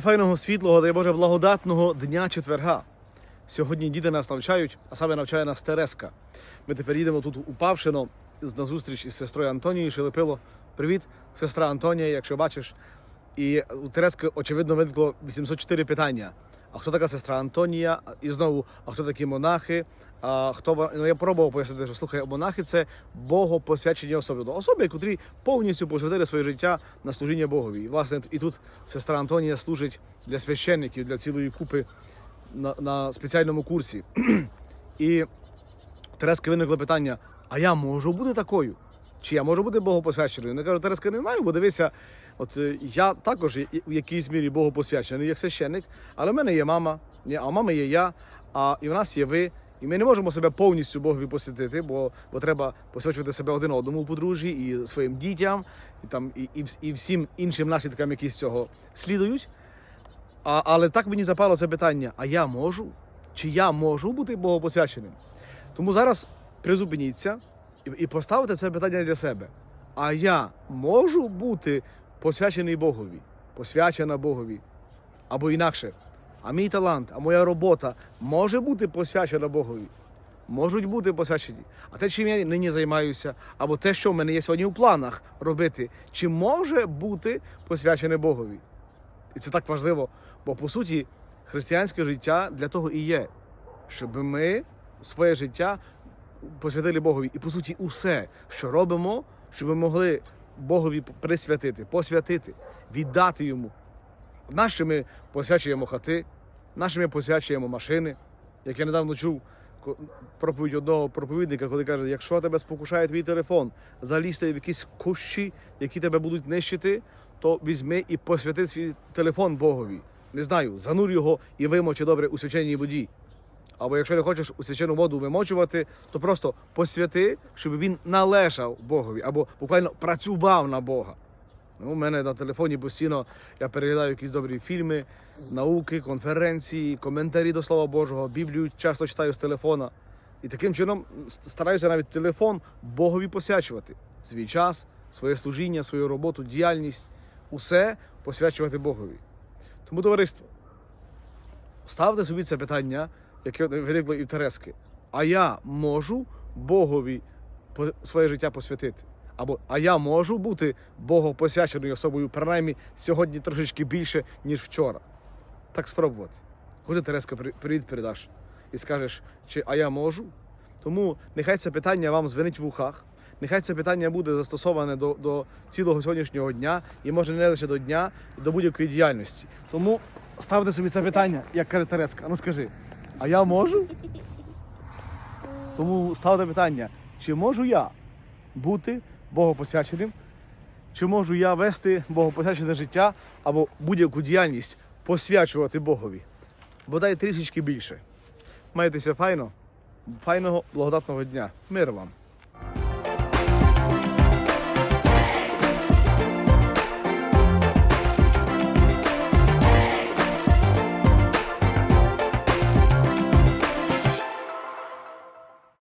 файного світлого, дай Боже, благодатного дня четверга. Сьогодні діти нас навчають, а саме навчає нас Тереска. Ми тепер їдемо тут у Павшино на зустріч із сестрою Антонією Шелепило. Привіт, сестра Антонія, якщо бачиш. І у Терески, очевидно, виникло 804 питання. А хто така сестра Антонія? І знову, а хто такі монахи? А хто ну, я пробував пояснити, що слухай, монахи це богопосвячені особи. Ну, Особи, котрі повністю посвятили своє життя на служіння Богові. І власне і тут сестра Антонія служить для священників, для цілої купи на, на спеціальному курсі. І Терески виникло питання: а я можу бути такою? Чи я можу бути богопосвяченою? Я кажу, Тереска, не знаю, бо дивися, от е, я також в якійсь мірі богопосвячений як священник, але в мене є мама, а в мами є я, а і в нас є ви. І ми не можемо себе повністю Богові посвятити, бо, бо треба посвячувати себе один одному подружжі і своїм дітям, і там і, і, і всім іншим наслідкам, які з цього слідують. А, але так мені запало це питання: а я можу? Чи я можу бути богопосвяченим? Тому зараз призупиніться і, і поставте це питання для себе. А я можу бути посвячений Богові, посвячена Богові? Або інакше, а мій талант, а моя робота може бути посвячена Богові? Можуть бути посвячені. А те, чим я нині займаюся, або те, що в мене є сьогодні в планах робити, чи може бути посвячене Богові? І це так важливо, бо по суті християнське життя для того і є, щоб ми своє життя посвятили Богові. І по суті, усе, що робимо, щоб ми могли Богові присвятити, посвятити, віддати йому. Наші ми посвячуємо хати, наші ми посвячуємо машини. Як я недавно чув проповідь одного проповідника, коли каже, якщо тебе спокушає твій телефон, залізти в якісь кущі, які тебе будуть нищити, то візьми і посвяти свій телефон Богові. Не знаю, занур його і вимочи добре у свяченій воді. Або якщо не хочеш у свячену воду вимочувати, то просто посвяти, щоб він належав Богові, або буквально працював на Бога. Ну, у мене на телефоні постійно я переглядаю якісь добрі фільми, науки, конференції, коментарі до Слова Божого, Біблію часто читаю з телефона. І таким чином стараюся навіть телефон Богові посвячувати. Свій час, своє служіння, свою роботу, діяльність, усе посвячувати Богові. Тому, товариство, ставте собі це питання, яке виникло і в Терески. А я можу Богові своє життя посвятити? Або а я можу бути богопосвяченою особою, принаймні сьогодні трошечки більше, ніж вчора. Так спробувати. Ходи, Тереска, при- привіт передаш і скажеш, чи а я можу? Тому нехай це питання вам звенить в ухах, нехай це питання буде застосоване до, до цілого сьогоднішнього дня і може не лише до дня, до будь-якої діяльності. Тому ставте собі це питання, як каже Тереска. Ну скажи, а я можу? Тому ставте питання, чи можу я бути богопосвяченим? Чи можу я вести богопосвячене життя або будь-яку діяльність посвячувати Богові? Бодай трішечки більше. Майтеся файно, файного благодатного дня. Мир вам!